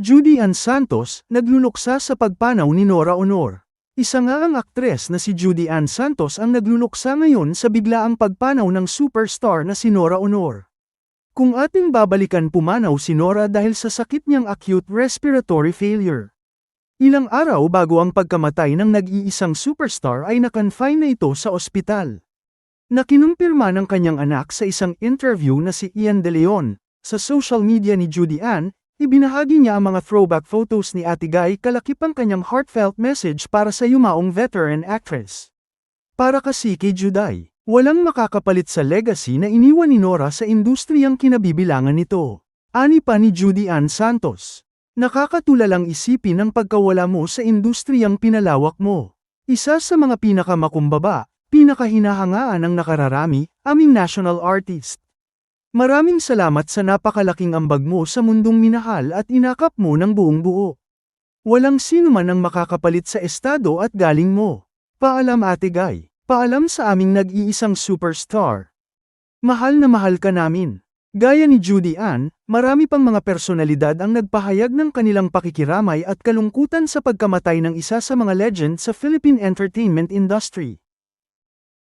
Judy Ann Santos, nagluluksa sa pagpanaw ni Nora Honor. Isa nga ang aktres na si Judy Ann Santos ang nagluluksa ngayon sa biglaang pagpanaw ng superstar na si Nora Honor. Kung ating babalikan pumanaw si Nora dahil sa sakit niyang acute respiratory failure. Ilang araw bago ang pagkamatay ng nag-iisang superstar ay nakonfine na ito sa ospital. Nakinumpirma ng kanyang anak sa isang interview na si Ian De Leon. Sa social media ni Judy Ann, ibinahagi niya ang mga throwback photos ni Ate Guy kalakip ang kanyang heartfelt message para sa yumaong veteran actress. Para kasi kay Juday, walang makakapalit sa legacy na iniwan ni Nora sa industriyang kinabibilangan nito. Ani pa ni Judy Ann Santos. Nakakatulalang isipin ang pagkawala mo sa industriyang pinalawak mo. Isa sa mga pinakamakumbaba, pinakahinahangaan ng nakararami, aming national artist. Maraming salamat sa napakalaking ambag mo sa mundong minahal at inakap mo ng buong buo. Walang sino man ang makakapalit sa estado at galing mo. Paalam Ate Guy. Paalam sa aming nag-iisang superstar. Mahal na mahal ka namin. Gaya ni Judy Ann, marami pang mga personalidad ang nagpahayag ng kanilang pakikiramay at kalungkutan sa pagkamatay ng isa sa mga legend sa Philippine entertainment industry.